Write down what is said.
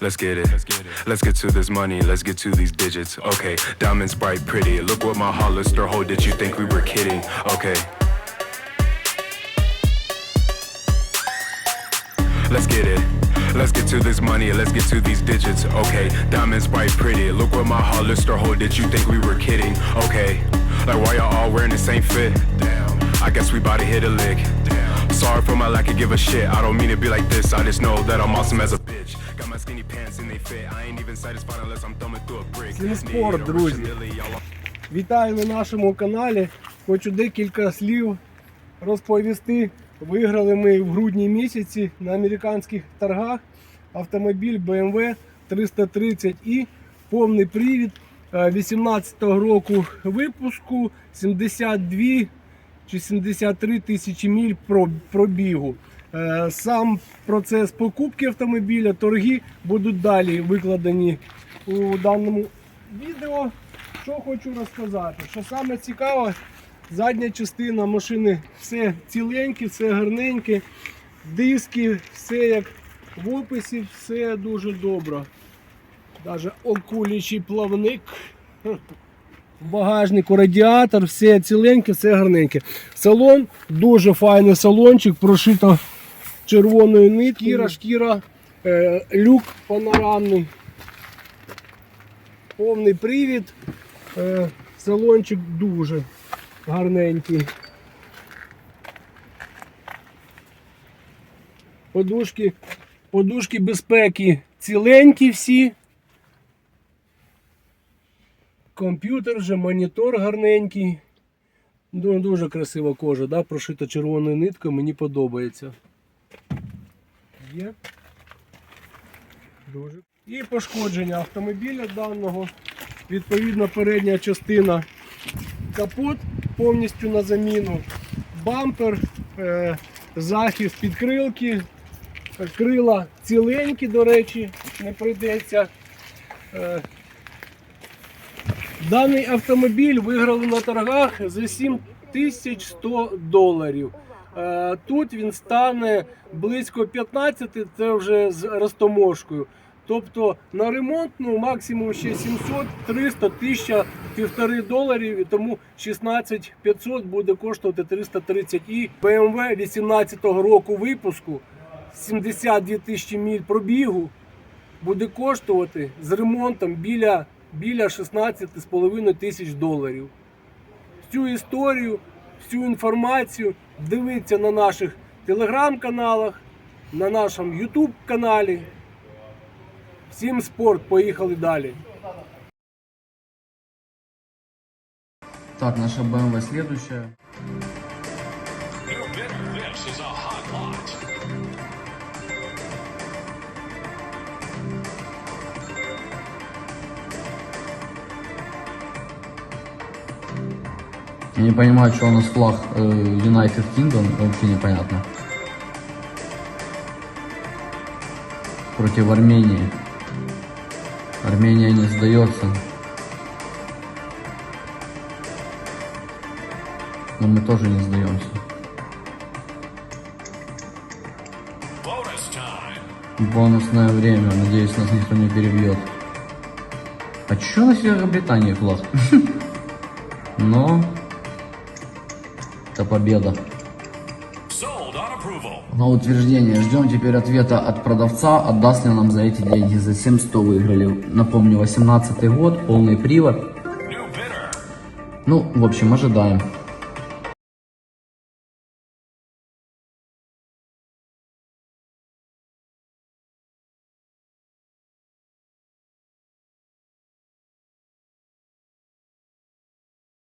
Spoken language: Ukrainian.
Let's get it. Let's get to this money. Let's get to these digits. Okay, diamonds bright, pretty. Look what my Hollister hold. Did you think we were kidding? Okay. Let's get it. Let's get to this money. Let's get to these digits. Okay, diamonds bright, pretty. Look what my Hollister hold. Did you think we were kidding? Okay. Like why y'all all wearing the same fit? Damn. I guess we bout to hit a lick. Sorry for my lack of give a shit. I don't mean to be like this. I just know that I'm awesome as a bitch. Got my skinny pants and they fit. I ain't even satisfied unless I'm thumbing through a brick. Це спорт, друзі. Вітаю на нашому каналі. Хочу декілька слів розповісти. Виграли ми в грудні місяці на американських торгах автомобіль BMW 330i, повний привід 18-го року випуску, 72 чи 73 тисячі міль пробігу. Е, Сам процес покупки автомобіля, торги будуть далі викладені у даному відео. Що хочу розказати? Що саме цікаве, задня частина машини все ціленьке, все гарненьке, диски, все як в описі, все дуже добре. Навіть окулячий плавник. В багажнику радіатор, все ціленьке, все гарненьке. Салон дуже файний салончик, прошито червоною ниткою. Шкіра, шкіра, е, люк панорамний. Повний привід. Е, салончик дуже гарненький. Подушки, подушки безпеки ціленькі всі. Комп'ютер вже, монітор гарненький. Дуже красива кожа, да? прошита червоною ниткою, мені подобається. Є. Дуже. І пошкодження автомобіля даного. Відповідно, передня частина капот повністю на заміну. Бампер, е, захист підкрилки, е, крила ціленькі, до речі, не прийдеться. Даний автомобіль виграли на торгах за 7100 доларів. Е, Тут він стане близько 15, це вже з розтоможкою. Тобто на ремонтну максимум ще 700, 300, 1000, півтори доларів, і тому 16 500 буде коштувати 330 і BMW 18-го року випуску 72 тисячі міль пробігу буде коштувати з ремонтом біля, біля 16,5 тисяч доларів. Всю історію, всю інформацію дивіться на наших телеграм-каналах, на нашому YouTube каналі. Всім спорт, поїхали далі. Так, наша BMW следующая. Я не понимаю, что у нас флаг э, United Kingdom, вообще непонятно. Против Армении. Армения не сдается. Но мы тоже не сдаемся. Бонусное время, надеюсь, нас никто не перебьет. А чё на Великобритании флаг? Но это победа. На утверждение. Ждем теперь ответа от продавца, отдаст ли нам за эти деньги. За 700 выиграли. Напомню, 18 год, полный привод. Ну, в общем, ожидаем.